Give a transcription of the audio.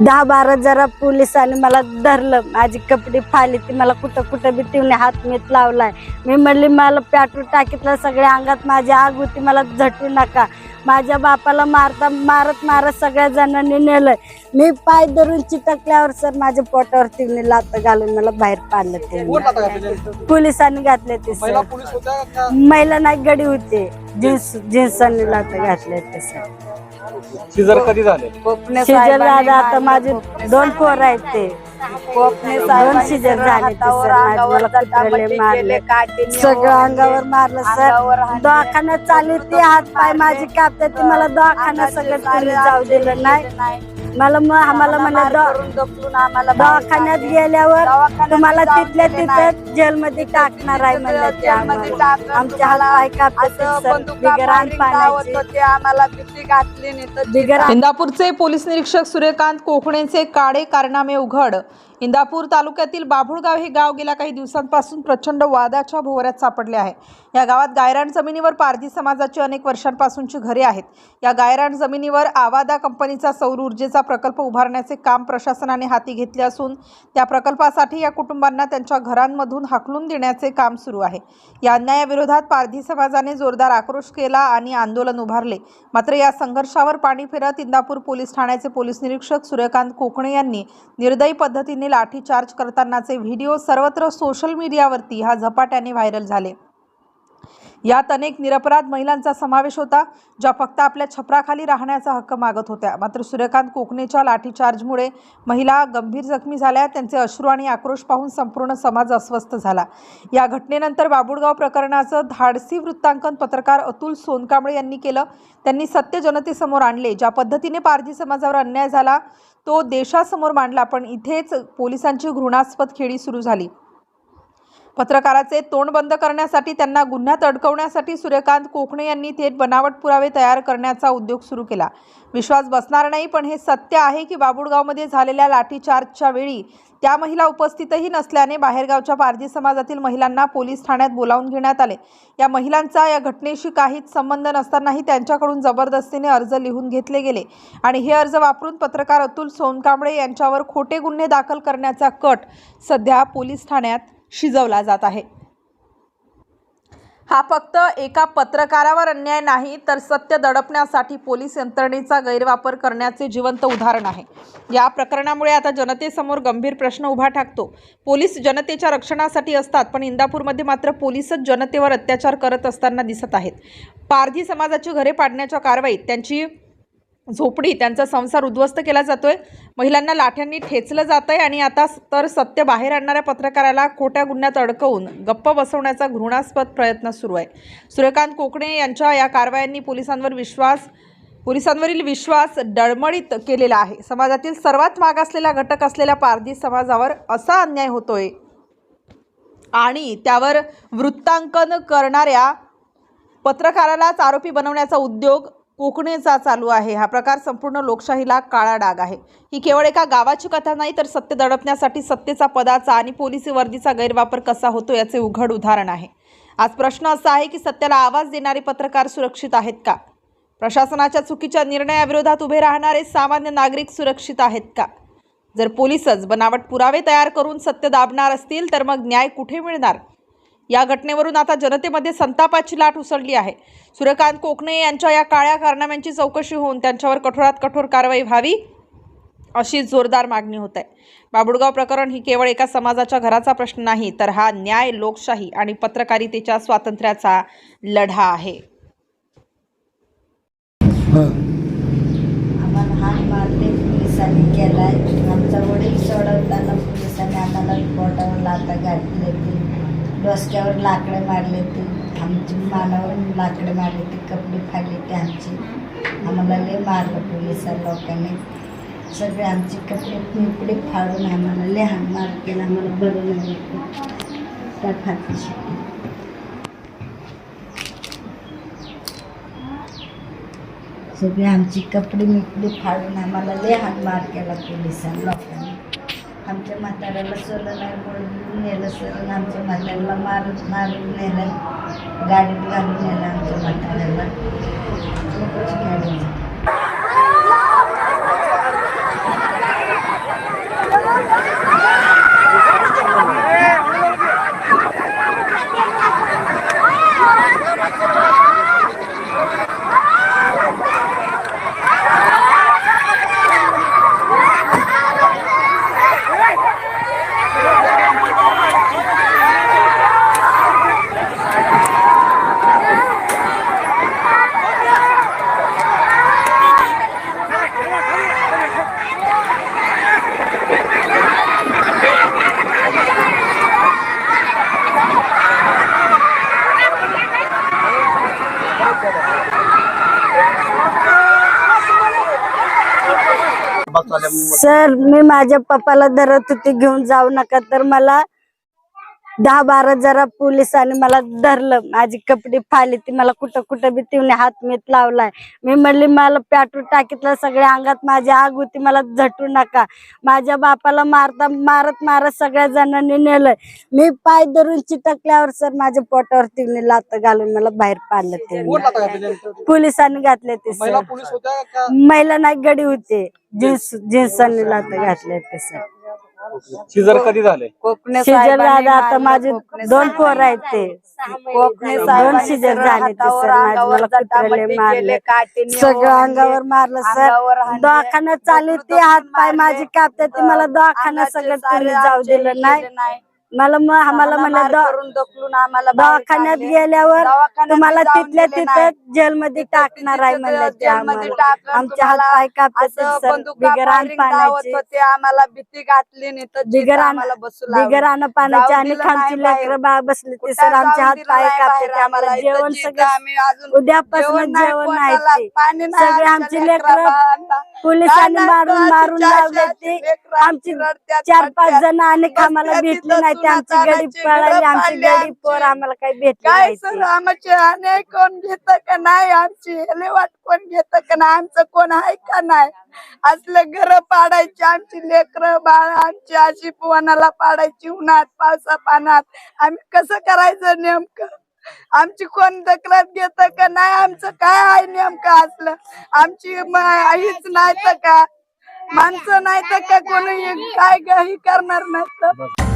दहा बारा जरा पोलिसांनी मला धरलं. माझी कपडे फाली ती मला कुठं कुठं बी तिने हात मीत लावलाय. मी म्हणली मला पेट्रोल टाकीतलं सगळ्या अंगात माझी आग होती मला झटू नका. माझ्या बापाला मारता मारत मारत सगळ्या जणांनी नेलंय. मी पाय धरून चिटकल्यावर सर माझ्या पोटावर तिने लात घालून मला बाहेर पाडलं ते? पोलिसांनी घातले ते सर. पोलीस होत्या का? महिला नाही गडी होते. जीन्स जीन्सांनी लात घातले ते सर. सिजर कधी झाले? शिजर झालं आता माझे दोन पोर आहेत ते. दोन शिजर झाले ते सर माझे मला कुत्र्याले मारले. सगळं अंगावर मारलं सर. दवाखान्यात चालली ती हात पाय माझी कापते ती मला दवाखान्यात सगळं त्यांनी जाऊ दिलं नाही. मला मग आम्हाला म्हणलं दवा- दवाखान्यात गेल्यावर तुम्हाला तिथल्या तिथं जेलमध्ये टाकणार आहे म्हणलं. आमच्या हात पाय कापते सर. बिगर अन्न पाण्याचे. आम्हाला भीती घातली नाही तर बिगर इंदापूरचे पोलीस निरीक्षक सूर्यकांत कोकणेचे काळे कारनामे उघड. इंदापूर तालुक्यातील बाभुळगाव हे गाव गेल्या काही दिवसांपासून प्रचंड वादाच्या भोवऱ्यात सापडले आहे. या गावात गायरान जमिनीवर पारधी समाजाची अनेक वर्षांपासूनची घरे आहेत. या गायरान जमिनीवर आवादा कंपनीचा सौर ऊर्जेचा प्रकल्प उभारण्याचे काम प्रशासनाने हाती घेतले असून त्या प्रकल्पासाठी या कुटुंबांना त्यांच्या घरांमधून हाकलून देण्याचे काम सुरू आहे. या अन्यायाविरोधात पारधी समाजाने जोरदार आक्रोश केला आणि आंदोलन उभारले. मात्र या संघर्षावर पाणी फिरत इंदापूर पोलीस ठाण्याचे पोलीस निरीक्षक सूर्यकांत कोकणे यांनी निर्दयी पद्धतीने लाठीचार्ज करतानाचे व्हिडिओ सर्वत्र सोशल मीडियावरती हा झपाट्याने व्हायरल झाले. यात अनेक निरपराध महिलांचा समावेश होता ज्या फक्त आपल्या छपराखाली राहण्याचा हक्क मागत होत्या. मात्र सूर्यकांत कोकणेच्या लाठीचार्जमुळे महिला गंभीर जखमी झाल्या त्यांचे अश्रू आणि आक्रोश पाहून संपूर्ण समाज अस्वस्थ झाला. या घटनेनंतर बाबुळगाव प्रकरणाचं धाडसी वृत्तांकन पत्रकार अतुल सोनकांबळे यांनी केलं. त्यांनी सत्य जनतेसमोर आणले. ज्या पद्धतीने पारधी समाजावर अन्याय झाला तो देशासमोर मांडला पण इथेच पोलिसांची घृणास्पद खेळी सुरू झाली. पत्रकाराचे तोंड बंद करण्यासाठी त्यांना गुन्ह्यात अडकवण्यासाठी सूर्यकांत कोकणे यांनी थेट बनावट पुरावे तयार करण्याचा उद्योग सुरू केला. विश्वास बसणार नाही पण हे सत्य आहे की बाबुळगावमध्ये झालेल्या लाठीचार्जच्या वेळी त्या महिला उपस्थितही नसल्याने बाहेरगावच्या पारधी समाजातील महिलांना पोलीस ठाण्यात बोलावून घेण्यात आले. या महिलांचा या घटनेशी काहीच संबंध नसतानाही त्यांच्याकडून जबरदस्तीने अर्ज लिहून घेतले गेले. आणि हे अर्ज वापरून पत्रकार अतुल सोनकांबळे यांच्यावर खोटे गुन्हे दाखल करण्याचा कट सध्या पोलीस ठाण्यात शिजवला जात आहे. हा फक्त एका पत्रकारावर अन्याय नाही तर सत्य दडपण्यासाठी पोलीस यंत्रणेचा गैरवापर करण्याचे जिवंत उदाहरण आहे. या प्रकरणामुळे आता जनतेसमोर गंभीर प्रश्न उभा ठाकतो. पोलीस जनतेच्या रक्षणासाठी असतात पण इंदापूरमध्ये मात्र पोलीसच जनतेवर अत्याचार करत असताना दिसत आहेत. पारधी समाजाची घरे पाडण्याच्या कारवाईत त्यांची झोपडी त्यांचा संसार उद्ध्वस्त केला जातोय. महिलांना लाठ्यांनी ठेचलं जात आहे आणि आता तर सत्य बाहेर आणणाऱ्या पत्रकाराला खोट्या गुन्ह्यात अडकवून गप्प बसवण्याचा घृणास्पद प्रयत्न सुरू आहे. सूर्यकांत कोकणे यांच्या या कारवायांनी पोलिसांवर विश्वास पोलिसांवरील विश्वास डळमळीत केलेला आहे. समाजातील सर्वात मागासलेला घटक असलेल्या पारधी समाजावर असा अन्याय होतोय. आणि त्यावर वृत्तांकन करणाऱ्या पत्रकारालाच आरोपी बनवण्याचा उद्योग कोकणेचा चालू आहे. हा प्रकार संपूर्ण लोकशाहीला काळा डाग आहे. ही केवळ एका गावाची कथा नाही तर सत्य दडपण्यासाठी सत्तेचा पदाचा आणि पोलिसी वर्दीचा गैरवापर कसा होतो याचे उघड उदाहरण आहे. आज प्रश्न असा आहे की सत्याला आवाज देणारे पत्रकार सुरक्षित आहेत का? प्रशासनाच्या चुकीच्या निर्णयाविरोधात उभे राहणारे सामान्य नागरिक सुरक्षित आहेत का? जर पोलीसच बनावट पुरावे तयार करून सत्य दाबणार असतील तर मग न्याय कुठे मिळणार? या घटनेवरून आता जनतेमध्ये संतापाची लाट उसळली आहे. सूर्यकांत कोकणे यांच्या या काळ्या कारनाम्यांची चौकशी होऊन त्यांच्यावर कठोरात कठोर कारवाई व्हावी अशी जोरदार मागणी होत आहे. बाबुळगाव प्रकरण ही केवळ एका समाजाच्या घराचा प्रश्न नाही तर हा न्याय लोकशाही आणि पत्रकारितेच्या स्वातंत्र्याचा लढा आहे. पोलिसांनी केलाय. आमचा वडील सोडवताना पोलिसांनी आम्हाला पोटावर लाता घातले. ते डोसक्यावर लाकडे मारले ते आमची मानावर लाकडे मारले ते कपडे फाडले ते आमची. आम्हाला लय मारलं पोलिसा लोकांनी. सगळे आमचे कपडे पिंपडे फाडून आम्हाला लय हाण मार केला आम्हाला बरं नाही त्या फाटली सगळे आमची कपडे मिपडे फाडून आम्हाला लय हातमार केला पोलिसांना आमच्या म्हाताऱ्याला सोलं नाही बोलून नेलं सर आमच्या म्हाताऱ्याला मारून मारून नेलं. गाडीत घालून नेलं आमच्या म्हाताऱ्याला. गाडी सर मी माझ्या पप्पाला धरत होती घेऊन जाऊ नका तर मला दहा बारा जरा पोलिसांनी मला धरलं. माझी कपडे फाली ती मला कुठं कुठं बी तिने हात मीत लावलाय. मी म्हणली मला पेट्रोल टाकीतलं सगळ्या अंगात माझी आग होती मला झटू नका. माझ्या बापाला मारता मारत मारत सगळ्या जणांनी नेलंय मी पाय धरून चिटकल्यावर सर माझ्या पोटावर तिने लात घालून मला बाहेर पाडलं ते? पोलिसांनी घातले ते महिला सर. महिला नाही गडी होते. जीन्स जीन्सांनी लात घातले ते सर. सीझर कधी झाले? कोकणे शिजर साहेबांनी दादा आता माझे दोन पोर आहेत ते. कोकणे दोन सरळ झाले ते हातावर, सर माझे अंगावर मला कुत्र्याले जटामटी मारले. सगळं अंगावर मारलं सर. दवाखान्यात चालली ती हात पाय माझी कापते ती मला दवाखान्यात सगळं जाऊ दिलं नाही. मला मग आम्हाला म्हणलं दवा- ढकलून आम्हाला बाहेर दवाखान्यात काढले. गेल्यावर दवाखान्यात तुम्हाला जाऊन तिथल्या दिले तिथं नाही. जेलमध्ये तिथं- टाकणार आहे तिथं म्हणलं ते जेलमध्ये आम्हाला टाकलं आमचे हात तुम्हाला पाय कापते असं सर बंदुका बिगर अन्न firing लावत पाण्याचे होते आम्हाला भीती घातली नाही तर बिगर जिथं अन्न- आम्हाला बसू लावलं. पाण्याचे आणि दिलं खामची नाही बाहेर. लेकरं बा बसली ते कुठं सर आमचे जाऊन हात दिलं पाय नाही बाहेर आम्हाला आम्हाला. जेवण जिथं सगळं आम्ही अजून उद्यापासून नाही जेवण पोटाला, नाही ते. पाणी नाही सगळे आमच्या आमची. लेकरं पोलिसांनी काय मारून नाही, मारून लावले ते लेकरं आमची रडत्यात, चार पाच रडत्यात. जण आणि आम्हाला बसल्या भेटली तिथं नाही आमची पळाली घरं आमची आमची. पोर आम्हाला काही भेटली काय सर. आमचे अन्याय कोण घेत का नाही? आमची हेले वाट कोण घेत का नाही? आमचं कोण आहे का नाही? असले घर पाडायचे आमची लेकर बाळ आमची अशी पोनाला पाडायची उन्हात पावसा पाण्यात आम्ही कसं करायचं नेमकं? आमची कोण तक्रार घेत का नाही? आमचं काय आहे नेमकं असलं? आमची म- आईच नाही तर का? माणसं नाही तर का कोणी? काय काही करणार नाही